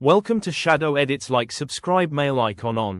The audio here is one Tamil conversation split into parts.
Welcome to Shadow Edits. Like subscribe mail icon on.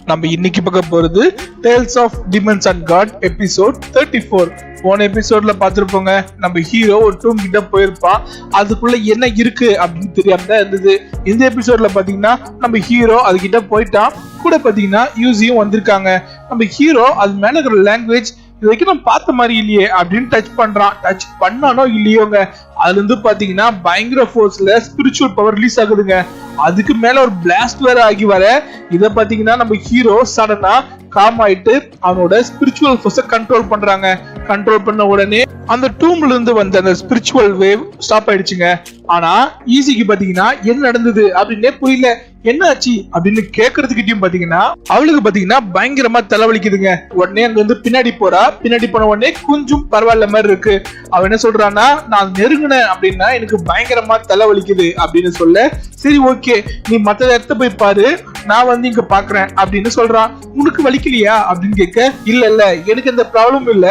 நம்ம இன்னைக்கு பார்க்க போறது tales of demons and gods episode thirty four போன எபிசோட்ல பார்த்துருப்போங்க நம்ம ஹீரோ ஒரு டூம் கிட்ட போயிருப்பான் அதுக்குள்ள என்ன இருக்கு அப்படின்னு தெரியாம தான் இருந்தது. இந்த எபிசோட்ல பாத்தீங்கன்னா நம்ம ஹீரோ அது கிட்ட போயிட்டான் கூட பாத்தீங்கன்னா யூசியும் வந்திருக்காங்க. நம்ம ஹீரோ அது மேல இருக்கிற லாங்குவேஜ் இது வரைக்கும் நம்ம பார்த்த மாதிரி இல்லையே அப்படின்னு டச் பண்றான். டச் பண்ணானோ இல்லையோங்க? அதுல இருந்து பாத்தீங்கன்னா பயங்கர ஃபோர்ஸ்ல ஸ்பிரிச்சுவல் பவர் ரிலீஸ் ஆகுதுங்க. அதுக்கு மேல ஒரு பிளாஸ்ட் வேற ஆகி வர. இத பாத்தீங்கன்னா நம்ம ஹீரோ சடனா காம் ஆயிட்டு அவனோட ஸ்பிரிச்சுவல் ஃபோர்ஸை கண்ட்ரோல் பண்றாங்க. கண்ட்ரோல் பண்ண உடனே அந்த டூம்ல இருந்து வந்த அந்த ஸ்பிரிச்சுவல் வேவ் ஸ்டாப் ஆயிடுச்சுங்க. ஆனா ஈஸிக்கு பாத்தீங்கன்னா என்ன நடந்தது அப்படின்னே புரியல. என்ன ஆச்சு அப்படின்னு கேக்குறதுக்கிட்டயும் பாத்தீங்கன்னா அவளுக்கு பாத்தீங்கன்னா பயங்கரமா தலைவலிக்குதுங்க. உடனே அங்க வந்து பின்னாடி போறா. பின்னாடி போன உடனே கொஞ்சம் பரவாயில்ல மாதிரி இருக்கு. அவன் என்ன சொல்றான்னா நான் நெருங்கினேன் அப்படின்னா எனக்கு பயங்கரமா தலைவலிக்குது அப்படின்னு சொல்ல சரி ஓகே நீ மத்த இடத்த போய் பாரு. நான் வந்து இங்க பாக்குறேன் அப்படின்னு சொல்றான். உனக்கு வலிக்கலையா அப்படின்னு கேட்க இல்ல இல்ல எனக்கு எந்த ப்ராப்ளமும் இல்ல.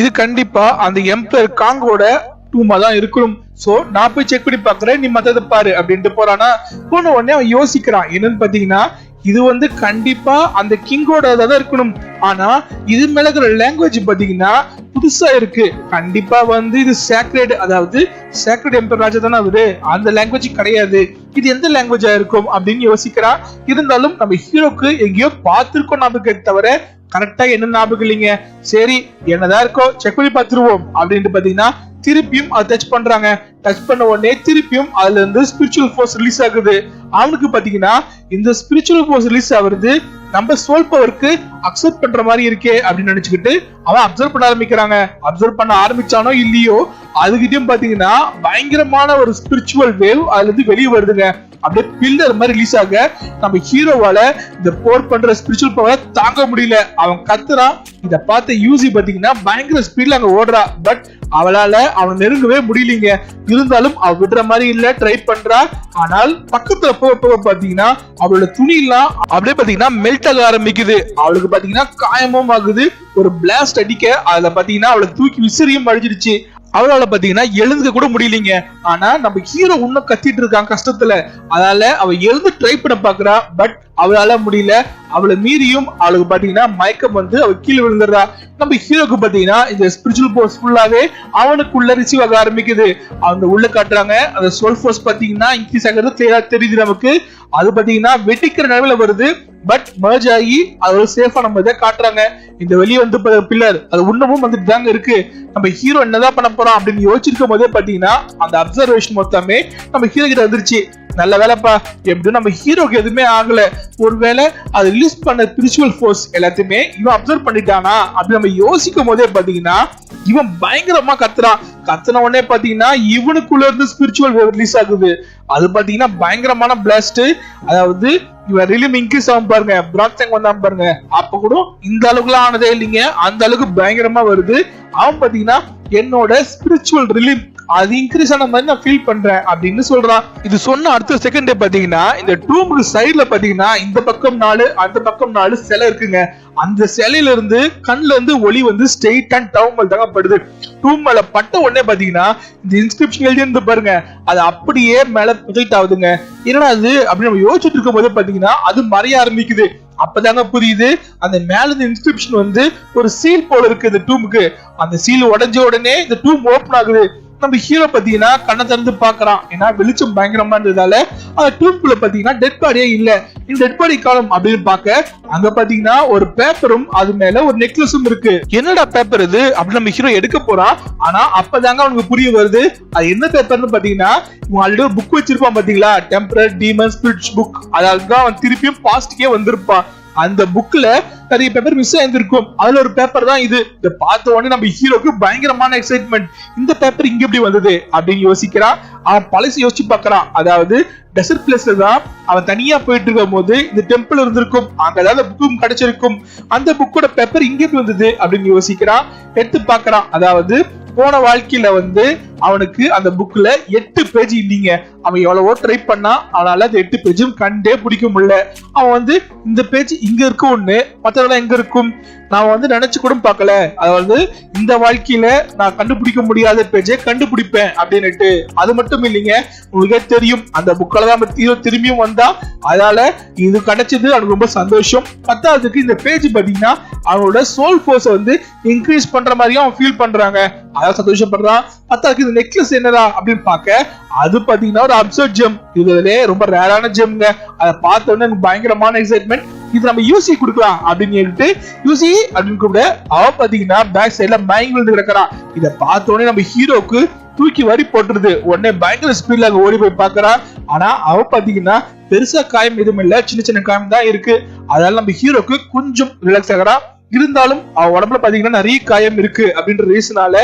இது கண்டிப்பா அந்த எம்பர் காங்கோட டூமா தான் இருக்கணும் சோ நான் போய் செக் பண்ணி பாக்குறேன் நீ மத்தத பாரு. அப்படின்ட்டு போறானா. போன உடனே அவன் யோசிக்கிறான். என்னன்னு பாத்தீங்கன்னா இது வந்து கண்டிப்பா அந்த கிங்கோட தான் இருக்கணும். ஆனா இது மேல இருக்கிற லாங்குவேஜ் பாத்தீங்கன்னா புதுசா இருக்கு. கண்டிப்பா வந்து இது சேக்ரேட் அதாவது சேக்ரேட் எம்பர் ராஜா தானே அவரு. அந்த லாங்குவேஜ் கிடையாது. இது எந்த லாங்குவேஜா இருக்கும் அப்படின்னு யோசிக்கிறா. இருந்தாலும் நம்ம ஹீரோக்கு எங்கேயோ பார்த்துருக்கோம் நமக்கு தவிர கரெக்டா என்ன ஞாபகம் இல்லைங்க. சரி என்னதான் இருக்கோ செக் பண்ணி பார்த்துருவோம் அப்படின்ட்டு பாத்தீங்கன்னா திருப்பியும் அதை டச் பண்றாங்க. டச் பண்ண உடனே திருப்பியும் அதுல இருந்து ஸ்பிரிச்சுவல் ஃபோர்ஸ் ரிலீஸ் ஆகுது. அவனுக்கு பாத்தீங்கன்னா இந்த ஸ்பிரிச்சுவல் ஃபோர்ஸ் ரிலீஸ் ஆகுறது நம்ம சோல் பவருக்கு அக்செப்ட் பண்ற மாதிரி இருக்கே அப்படின்னு நினைச்சுக்கிட்டு அவன் அப்சர்வ் பண்ண ஆரம்பிக்கிறாங்க. அப்சர்வ் பண்ண ஆரம்பிச்சானோ இல்லையோ அதுகிட்டயும் பாத்தீங்கன்னா பயங்கரமான ஒரு ஸ்பிரிச்சுவல் வேவ் அதுல இருந்து வெளியே வருதுங்க. அப்படியே பில்லர் மாதிரி ரிலீஸ் ஆக நம்ம ஹீரோவால இந்த போர் பண்ற ஸ்பிரிச்சுவல் பவரை தாங்க முடியல. அவன் கத்துறான். இதை பார்த்த யூசி பாத்தீங்கன்னா பயங்கர ஸ்பீட்ல அங்க ஓடுறா. பட் அவளால அவன் நெருங்கவே முடியலீங்க. இருந்தாலும் அவ விடுற மாதிரி இல்ல ட்ரை பண்றா. ஆனால் பக்கத்துல போக போக பாத்தீங்கன்னா அவளோட துணி எல்லாம் அப்படியே பாத்தீங்கன்னா மெல்ட் ஆக ஆரம்பிக்குது. அவளுக்கு பாத்தீங்கன்னா காயமும் ஆகுது. ஒரு பிளாஸ்ட் அடிக்க அதுல பாத்தீங்கன்னா அவளை தூக்கி விசிறியும் அழிஞ்சிருச்சு அவளால பாத்தீங்கன்னா எழுந்துக்க கூட முடியலீங்க. ஆனா நம்ம ஹீரோ இன்னும் கத்திட்டு இருக்கான் கஷ்டத்துல. அதனால அவ எழுந்து ட்ரை பண்ண பாக்குறா பட் அவளால முடியல. அவளை மீறியும் அவளுக்கு பாத்தீங்கன்னா மயக்கம் வந்து அவள் கீழே விழுந்துடுறா. நம்ம ஹீரோக்கு பாத்தீங்கன்னா இந்த ஸ்பிரிச்சுவல் போர்ஸ் ஃபுல்லாவே அவனுக்குள்ள ரிசீவ் ஆக ஆரம்பிக்குது. அவங்க உள்ள காட்டுறாங்க. அந்த சோல் ஃபோர்ஸ் பாத்தீங்கன்னா இன்க்ரீஸ் ஆகிறது கிளியரா தெரியுது நமக்கு. அது பாத்தீங்கன்னா வெட்டிக்கிற நிலவில் வருது. பட் மர்ஜ் ஆகி அது ஒரு சேஃபா நம்ம இதை காட்டுறாங்க. இந்த வெளியே வந்து பில்லர். அது இன்னமும் வந்துட்டு தாங்க இருக்கு. நம்ம ஹீரோ என்னதான் பண்ண போறோம் அப்படின்னு யோசிச்சிருக்கும் போதே பாத்தீங்கன்னா அந்த அப்சர்வேஷன் மொத்தமே நம்ம ஹீரோ கிட்ட வந்துருச்சு. நல்ல வேலைப்பா. எப்படியும் நம்ம ஹீரோக்கு எதுவுமே ஆகல. ஒருவேளை அது ரிலீஸ் பண்ண ஸ்பிரிச்சுவல் ஃபோர்ஸ் எல்லாத்தையுமே இவன் அப்சர்வ் பண்ணிட்டானா? அப்படி நம்ம யோசிக்கும் போதே பாத்தீங்கன்னா இவன் பயங்கரமா கத்துறான். கத்துன உடனே பாத்தீங்கன்னா இவனுக்குள்ள இருந்து ஸ்பிரிச்சுவல் ரிலீஸ் ஆகுது. அது பாத்தீங்கன்னா பயங்கரமான பிளாஸ்ட் அதாவது இவன் ரிலீம் இன்க்ரீஸ் ஆகும் பாருங்க. பிராட்சங் வந்தான் பாருங்க. அப்ப கூட இந்த அளவுக்குலாம் ஆனதே இல்லைங்க. அந்த அளவுக்கு பயங்கரமா வருது. அவன் பாத்தீங்கன்னா என்னோட ஸ்பிரிச்சுவல் ரிலீம் அது இன்க்ரீஸ் ஆன மாதிரி நான் ஃபீல் பண்றேன் அப்படின்னு சொல்றான் இது சொன்ன அடுத்த செகண்ட் பாத்தீங்கன்னா இந்த டூம் சைடுல பாத்தீங்கன்னா இந்த பக்கம் நாலு அந்த பக்கம் நாலு சிலை இருக்குங்க. அந்த சிலையில இருந்து கண்ல இருந்து ஒளி வந்து ஸ்ட்ரெயிட் அண்ட் டவுன் மேல தகப்படுது டூம் மேல பட்ட உடனே பாத்தீங்கன்னா இந்த இன்ஸ்கிரிப்ஷன் எழுதி இருந்து பாருங்க. அது அப்படியே மேல ப்ரொஜெக்ட் ஆகுதுங்க என்னடா அது அப்படின்னு நம்ம யோசிச்சுட்டு இருக்கும் போது பாத்தீங்கன்னா அது மறைய ஆரம்பிக்குது. அப்பதாங்க புரியுது. அந்த மேல இந்த இன்ஸ்கிரிப்ஷன் வந்து ஒரு சீல் போல இருக்கு இந்த டூமுக்கு அந்த சீல் உடஞ்ச உடனே இந்த டூம் ஓபன் ஆகுது. நம்ம ஹீரோ பாத்தீங்கன்னா கண்ணை திறந்து பாக்குறான் ஏன்னா வெளிச்சம் பயங்கரமா இருந்ததால அந்த டூம்குள்ள பாத்தீங்கன்னா டெட் பாடியே இல்ல. இந்த டெட் பாடி காலம் அப்படின்னு பாக்க அங்க பாத்தீங்கன்னா ஒரு பேப்பரும் அது மேல ஒரு நெக்லஸும் இருக்கு. என்னடா பேப்பர் இது? அப்படின்னு நம்ம ஹீரோ எடுக்க போறான் ஆனா அப்பதாங்க அவனுக்கு புரிய வருது. அது என்ன பேப்பர்னு பாத்தீங்கன்னா இவன் ஆல்ரெடி ஒரு புக் வச்சிருப்பான் பாத்தீங்களா டெம்பரர் டீமன் ஸ்பிரிட்ஸ் புக் அதாவது தான் அவன் திருப்பியும் பாஸ்டிக்கே வந்திருப்பான். அந்த புக்ல நிறைய பேப்பர் மிஸ் ஆயிருந்திருக்கும். அதுல ஒரு பேப்பர் தான் இது. இதை பார்த்த உடனே நம்ம ஹீரோக்கு பயங்கரமான எக்ஸைட்மெண்ட் இந்த பேப்பர் இங்க எப்படி வந்தது? அப்படின்னு யோசிக்கிறான் அவன் பழசு யோசிச்சு பார்க்கறான் அதாவது டெசர்ட் பிளேஸ்ல தான் அவன் தனியா போயிட்டு இருக்கும் போது இந்த டெம்பிள் இருந்திருக்கும். அங்க ஏதாவது புக்கும் கிடைச்சிருக்கும். அந்த புக்கோட பேப்பர் இங்க எப்படி வந்தது? அப்படின்னு யோசிக்கிறான் எடுத்து பார்க்கறான் அதாவது போன வாழ்க்கையில வந்து அவனுக்கு அந்த புக்ல எட்டு பேஜ் இல்லைங்க. அவன் எவ்வளவோ ட்ரை பண்ணா அவனால அந்த எட்டு பேஜும் கண்டே பிடிக்க முடியல. அவன் வந்து இந்த பேஜ் இங்க இருக்க ஒண்ணு மத்த எங்க இருக்கும்? நான் வந்து நினைச்சு கூட பார்க்கல. அதாவது இந்த வாழ்க்கையில நான் கண்டுபிடிக்க முடியாத பேஜை கண்டுபிடிப்பேன் அப்படின்னுட்டு. அது மட்டும் இல்லைங்க உங்களுக்கே தெரியும் அந்த புக்கில் தான் ஹீரோ திரும்பியும் வந்தா அதால இது கிடைச்சது அவனுக்கு ரொம்ப சந்தோஷம். பத்தாவதுக்கு இந்த பேஜ் பாத்தீங்கன்னா அவனோட சோல் ஃபோர்ஸை வந்து இன்க்ரீஸ் பண்ற மாதிரியும் அவன் ஃபீல் பண்றாங்க. அதான் சந்தோஷப்படுறான். பத்தாவதுக்கு இந்த நெக்லஸ் என்னடா அப்படின்னு பார்க்க அது பாத்தீங்கன்னா ஒரு அப்சர்ட் ஜெம் இதுலயே ரொம்ப ரேரான ஜெம்ங்க அதை பார்த்த உடனே எனக்கு பயங்கரமான எக்ஸைட்மெண்ட் இது நம்ம யூசி கொடுக்கலாம் அப்படின்னு சொல்லிட்டு யூசி அப்படின்னு கூப்பிட அவ பாத்தீங்கன்னா பேக் சைட்ல மயங்கி விழுந்து கிடக்குறான். இதை பார்த்த உடனே நம்ம ஹீரோக்கு தூக்கி வரி போட்டுருது. உடனே பயங்கர ஸ்பீட்ல அங்க ஓடி போய் பாக்குறான் ஆனா அவ பாத்தீங்கன்னா பெருசா காயம் எதுவும் இல்ல. சின்ன சின்ன காயம் தான் இருக்கு. அதனால நம்ம ஹீரோக்கு கொஞ்சம் ரிலாக்ஸ் ஆகிறா இருந்தாலும் அவன் உடம்புல பாத்தீங்கன்னா நிறைய காயம் இருக்கு அப்படின்ற ரீசனால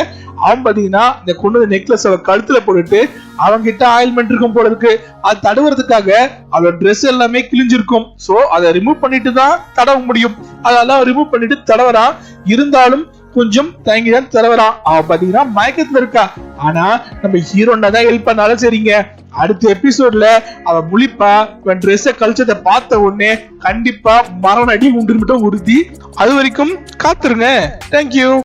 அவன் பாத்தீங்கன்னா இந்த கொண்டு நெக்லஸ் அவ கழுத்துல போட்டுட்டு அவன் கிட்ட ஆயில்மெண்ட் இருக்கும் போல இருக்கு அது தடவுறதுக்காக அவளோட ட்ரெஸ் எல்லாமே கிழிஞ்சிருக்கும். சோ அதை ரிமூவ் பண்ணிட்டு தான் தடவ முடியும். அதெல்லாம் ரிமூவ் பண்ணிட்டு தடவறான் இருந்தாலும் கொஞ்சம் தயங்கி தான் அவ அவன் பாத்தீங்கன்னா மயக்கத்துல இருக்கா. ஆனா நம்ம ஹீரோன்னா தான் ஹெல்ப் பண்ணாலும் சரிங்க. அடுத்த எபிசோட்ல அவ முழிப்பா இவன் ட்ரெஸ்ஸ கழிச்சதை பார்த்த உடனே கண்டிப்பா மரண அடி உண்டு மட்டும் உறுதி. அது வரைக்கும் காத்துருங்க. தேங்க்யூ